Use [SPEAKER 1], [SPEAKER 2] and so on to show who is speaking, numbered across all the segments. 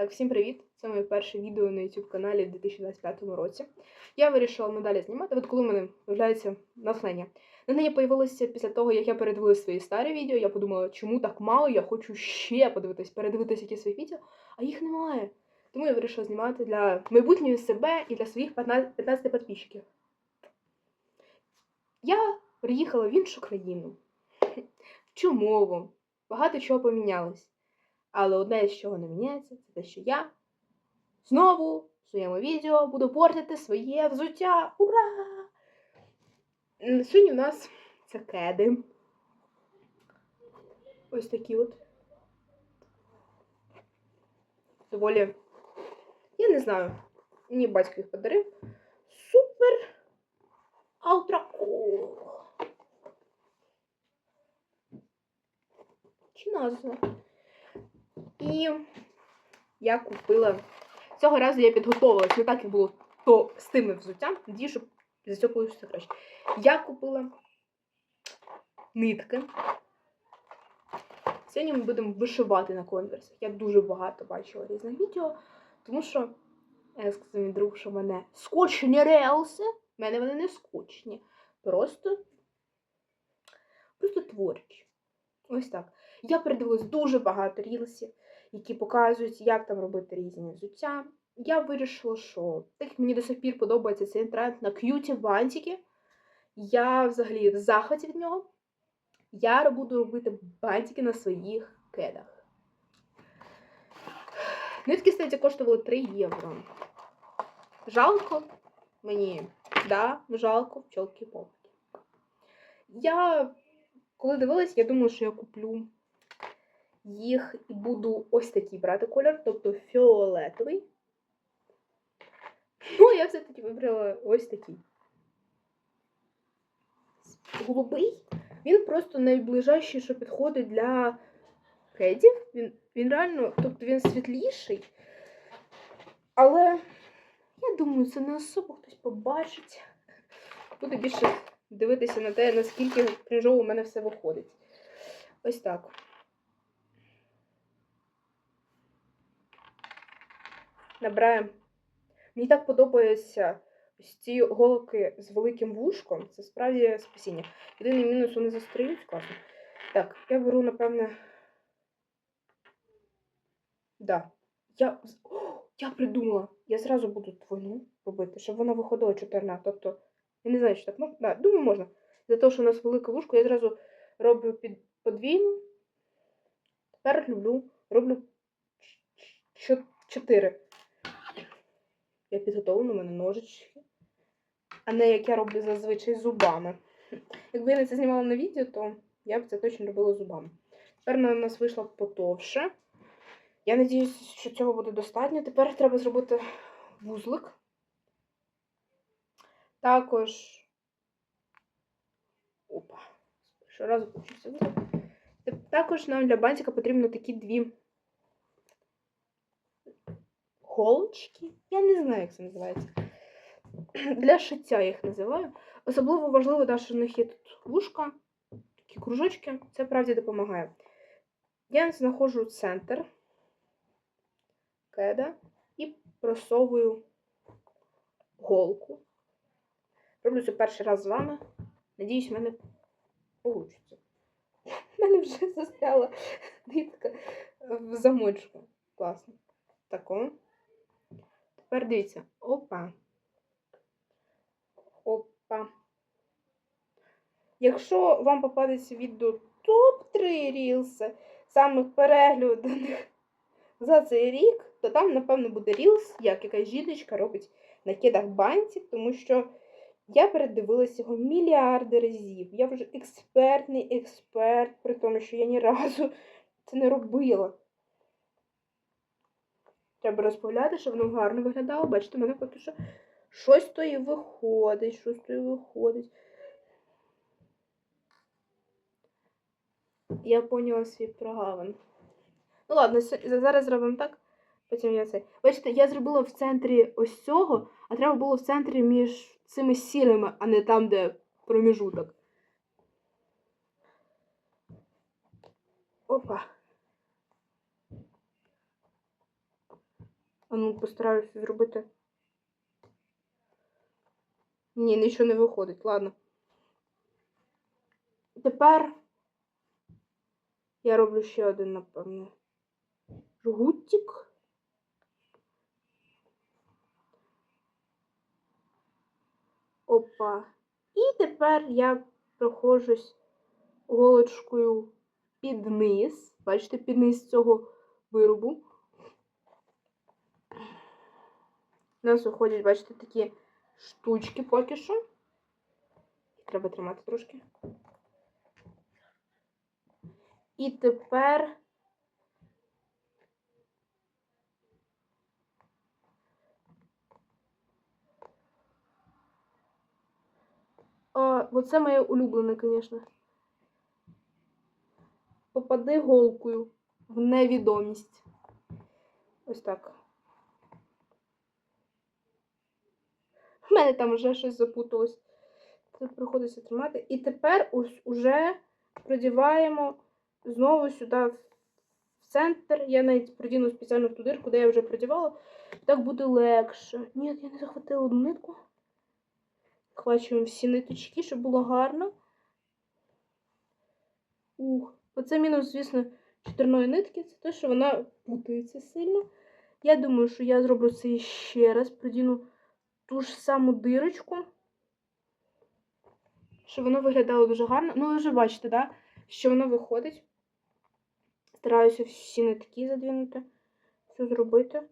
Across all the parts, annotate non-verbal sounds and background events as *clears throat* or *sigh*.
[SPEAKER 1] Так, всім привіт! Це моє перше відео на YouTube каналі в 2025 році. Я вирішила надалі знімати, от коли в мене з'являється натхнення. Натхнення появилося після того, як я передивилася свої старі відео. Я подумала, чому так мало, я хочу ще подивитись, передивитися якісь свої відео, а їх немає. Тому я вирішила знімати для майбутнього себе і для своїх 15, 15 підписчиків. Я приїхала в іншу країну, вчу мову, багато чого помінялось. Але одне, з чого не міняється, це те, що я знову в своєму відео буду портити своє взуття. Ура! Сьогодні в нас це кеди. Ось такі от. Доволі. Я не знаю. Мені батько їх подарив. Супер Алтракул. Чи назва? І я купила. Цього разу я підготувалась, не так як було то з тими взуттям, тоді, щоб за цього вийшло краще. Я купила нитки. Сьогодні ми будемо вишивати на конверсах. Я дуже багато бачила різних відео, тому що я сказав мій друг, що в мене скотчені релси. В мене вони не скотчені. Просто, просто творчі. Ось так. Я передивилась дуже багато рілсів, які показують, як там робити різні взуття. Я вирішила, що так мені до сих пір подобається цей тренд на к'юті бантики. Я взагалі в захваті від нього. Я буду робити бантики на своїх кедах. Нитки, кстати, коштували 3 євро. Жалко мені, да, жалко пчелки попки. Я, коли дивилась, я думала, що я куплю їх і буду ось такий брати колір, тобто фіолетовий. Ну, я все-таки вибрала ось такий. Голубий. Він просто найближайший, що підходить для кедів. Він, він реально, тобто він світліший. Але я думаю, це не особо хтось побачить. Буду більше дивитися на те, наскільки крінжово у мене все виходить. Ось так. Набираємо. Мені так подобаються ось ці голки з великим вушком. Це справді спасіння. Єдиний мінус вони застрілюють класно. Так, я беру, напевне. Да. Я О, я придумала. Я зразу буду двойну робити, щоб вона виходила чотирна. Тобто, я не знаю, чи так можна. Да, думаю, можна. За те, що у нас велике вушко, я зразу роблю під подвійну. Тепер люблю, роблю чотири. Я підготовлена, у мене ножички. А не як я роблю зазвичай зубами. Якби я не це знімала на відео, то я б це точно робила зубами. Тепер на нас вийшло потовше. Я надіюся, що цього буде достатньо. Тепер треба зробити вузлик. Також. Опа. Почувся вузлик. Також нам для бантика потрібно такі дві голочки. Я не знаю, як це називається. *clears throat* Для шиття я їх називаю. Особливо важливо, да, що в них є тут вушка, такі кружочки. Це правді допомагає. Я знаходжу центр кеда і просовую голку. Роблю це перший раз з вами. Надіюсь, в мене вийде. *laughs* У мене вже застряла нитка в замочку. Класно. Тако. Тепер дивіться. Опа. Опа. Якщо вам попадеться відео топ-3 рілси самих перегляданих за цей рік, то там, напевно, буде рілс, як якась жіночка робить на кидах бантик, тому що я передивилася його мільярди разів. Я вже експертний експерт, при тому, що я ні разу це не робила. Треба розповідати, щоб воно гарно виглядало. Бачите, в мене поки що щось то і виходить, щось то і виходить. Я поняла свій прогавин. Ну ладно, зараз зробимо так. Потім я це. Бачите, я зробила в центрі ось цього, а треба було в центрі між цими сірими, а не там, де проміжуток. Опа. Ну, постараюся зробити. Ні, нічого не виходить, ладно. Тепер я роблю ще один, напевно. Жгутик. Опа. І тепер я проходжусь голочкою під низ. Бачите, під низ цього виробу. У нас виходять, бачите, такі штучки поки що. Треба тримати трошки. І тепер оце моє улюблене, звісно. Попади голкою в невідомість. Ось так. У мене там вже щось запуталось. Це приходиться тримати. І тепер ось уже продіваємо знову сюди в центр. Я навіть продіну спеціально в ту дирку, де я вже продівала. Так буде легше. Ні, я не захватила одну нитку. Хвачуємо всі ниточки, щоб було гарно. Ух, оце мінус, звісно, чотирної нитки. Це те, що вона путається сильно. Я думаю, що я зроблю це ще раз. Продіну ту ж саму дирочку. Щоб воно виглядало дуже гарно. Ну, ви вже бачите, да? що воно виходить. Стараюся всі нитки задвинути. Все зробити.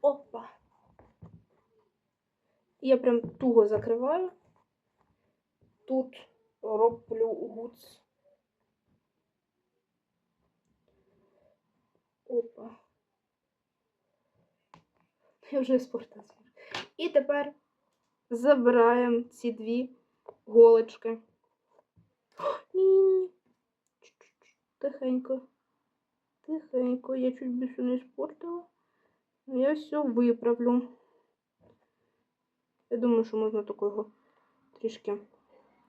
[SPEAKER 1] Опа. Я прям туго закриваю. Тут роблю гуц. Опа. Я вже спортила. І тепер забираємо ці дві голочки. Тихенько. Тихенько. Я чуть більше не спортила. Но я все виправлю. Я думаю, що можна такого трішки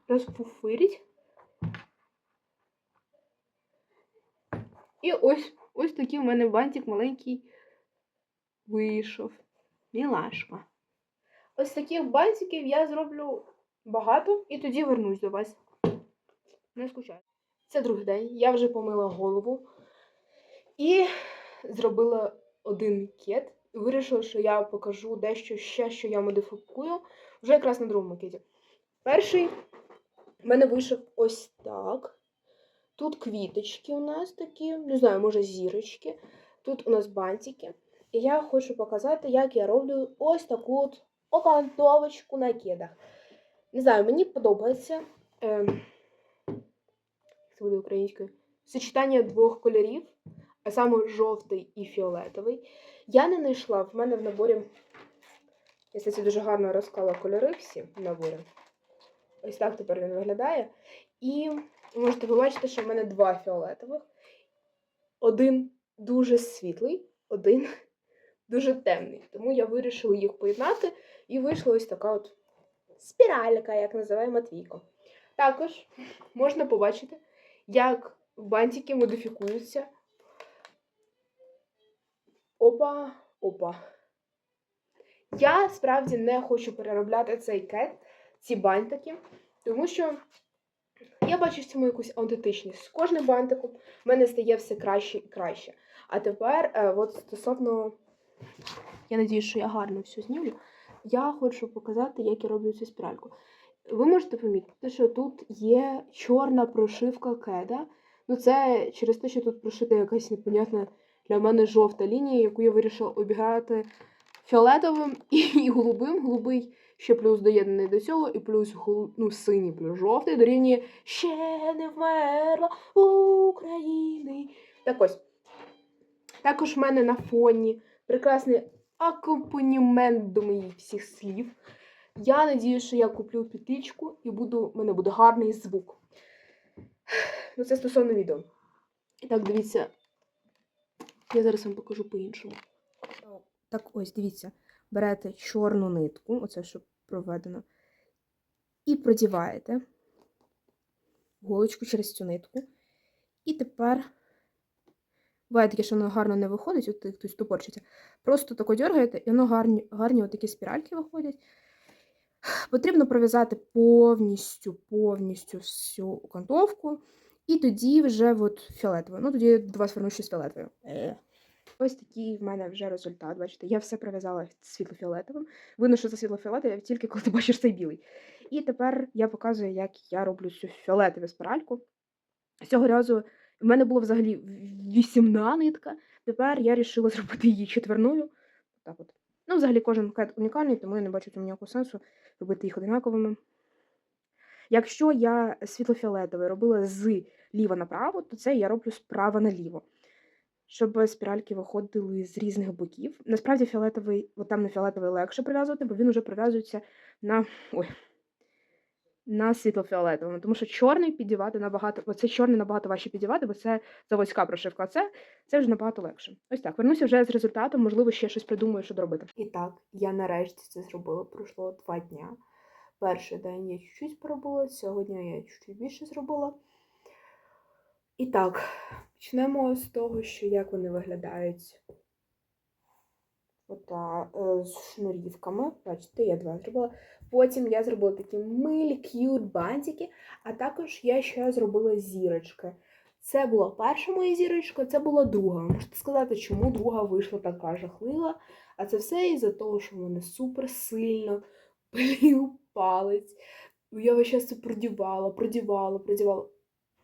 [SPEAKER 1] розпуфирити. І ось ось такий у мене бантик маленький вийшов. Мілашка. Ось таких бантиків я зроблю багато і тоді вернусь до вас. Не скучайте. Це другий день. Я вже помила голову і зробила один кет. Вирішила, що я покажу дещо ще, що я модифікую, вже якраз на другому кеті. Перший в мене вийшов ось так. Тут квіточки у нас такі, не знаю, може зірочки. Тут у нас бантики. І я хочу показати, як я роблю ось таку от окантовочку на кедах. Не знаю, мені подобається. Ем, буде українською. Сочетання двох кольорів, а саме жовтий і фіолетовий. Я не знайшла, в мене в наборі. Я кстати, дуже гарно розклала кольори всі в наборі. Ось так тепер він виглядає. І можете побачити, що в мене два фіолетових. Один дуже світлий, один дуже темний. Тому я вирішила їх поєднати, і вийшла ось така от спіралька, як називає Матвійко. Також можна побачити, як бантики модифікуються. Опа, опа. Я справді не хочу переробляти цей кет, ці бантики, тому що я бачу в цьому якусь аутентичність. З кожним бантиком в мене стає все краще і краще. А тепер, е, от стосовно, я надіюсь, що я гарно все знімлю. Я хочу показати, як я роблю цю спіральку. Ви можете помітити, що тут є чорна прошивка кеда. Ну, це через те, що тут прошита якась непонятна для мене жовта лінія, яку я вирішила обіграти фіолетовим і голубим. Голубий ще плюс доєднаний до цього, і плюс гол- ну, синій плюс жовтий дорівнює ще не вмерла України. Так ось. Також в мене на фоні прекрасний акомпанімент до моїх всіх слів. Я надію, що я куплю петличку і буду, в мене буде гарний звук. Ну, це стосовно відео. І так, дивіться, я зараз вам покажу по-іншому. Так, ось, дивіться, берете чорну нитку, оце що проведено, і продіваєте голочку через цю нитку. І тепер Буває таке, що воно гарно не виходить, от хтось тупорчиться. Просто тако дергаєте, і воно гарні, гарні от такі спіральки виходять. Потрібно пров'язати повністю, повністю всю окантовку. І тоді вже от фіолетовою. Ну, тоді до вас вернусь ще з фіолетовою. Е. Ось такий в мене вже результат. Бачите, я все пров'язала світло-фіолетовим. Видно, що це світло-фіолетове, тільки коли ти бачиш цей білий. І тепер я показую, як я роблю цю фіолетову спіральку. Цього разу в мене було взагалі вісімна нитка. Тепер я вирішила зробити її четверною. Так от. Ну, взагалі, кожен кет унікальний, тому я не бачу цьому ніякого сенсу робити їх одинаковими. Якщо я світло-фіолетовий робила з ліва направо, то це я роблю справа наліво, щоб спіральки виходили з різних боків. Насправді фіолетовий, от там на фіолетовий легше прив'язувати, бо він вже прив'язується на. Ой, на світло-фіолетовому, тому що чорний підівати набагато, бо це чорний набагато важче підівати, бо це заводська прошивка, це, це вже набагато легше. Ось так. Вернуся вже з результатом, можливо, ще щось придумаю, що доробити. І так, я нарешті це зробила. Пройшло два дня. Перший день я чуть-чуть поробила, сьогодні я чуть-чуть більше зробила. І так, почнемо з того, що як вони виглядають. Ота е, з шнурівками. Бачите, я два зробила. Потім я зробила такі милі к'ют бантики, а також я ще зробила зірочки. Це була перша моя зірочка, це була друга. Можете сказати, чому друга вийшла така жахлива. А це все із-за того, що в мене супер сильно *laughs* пилів палець. Я весь час це продівала, продівала, продівала.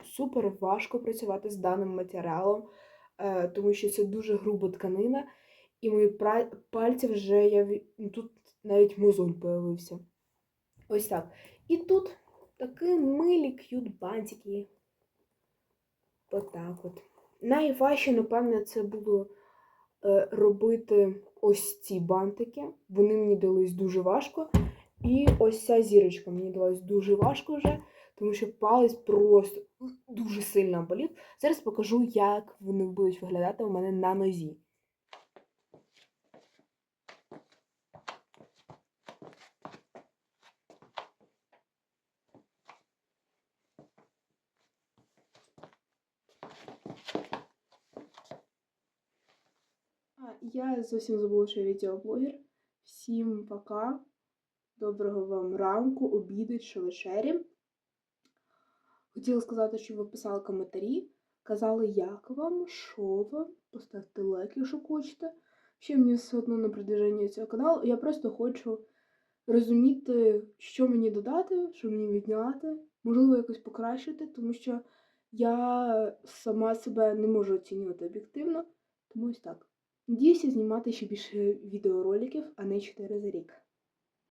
[SPEAKER 1] Супер важко працювати з даним матеріалом, е, тому що це дуже груба тканина, і мої пальці вже я тут навіть мозоль появився. Ось так. І тут такі милі к'ют бантики. Отак от. Найважче, напевне, це було е, робити ось ці бантики. Вони мені дались дуже важко. І ось ця зірочка мені далась дуже важко вже, тому що палець просто дуже сильно болів. Зараз покажу, як вони будуть виглядати у мене на нозі. А, я зовсім забула, що я відеоблогер. Всім пока. Доброго вам ранку, обіду чи вечері. Хотіла сказати, щоб ви писали коментарі, казали, як вам, що вам, поставте лайк, якщо хочете. Ще мені все одно на продвиження цього каналу. Я просто хочу розуміти, що мені додати, що мені відняти, можливо, якось покращити, тому що я сама себе не можу оцінювати об'єктивно. Тому ось так. Надіюся знімати ще більше відеороликів, а не 4 за рік.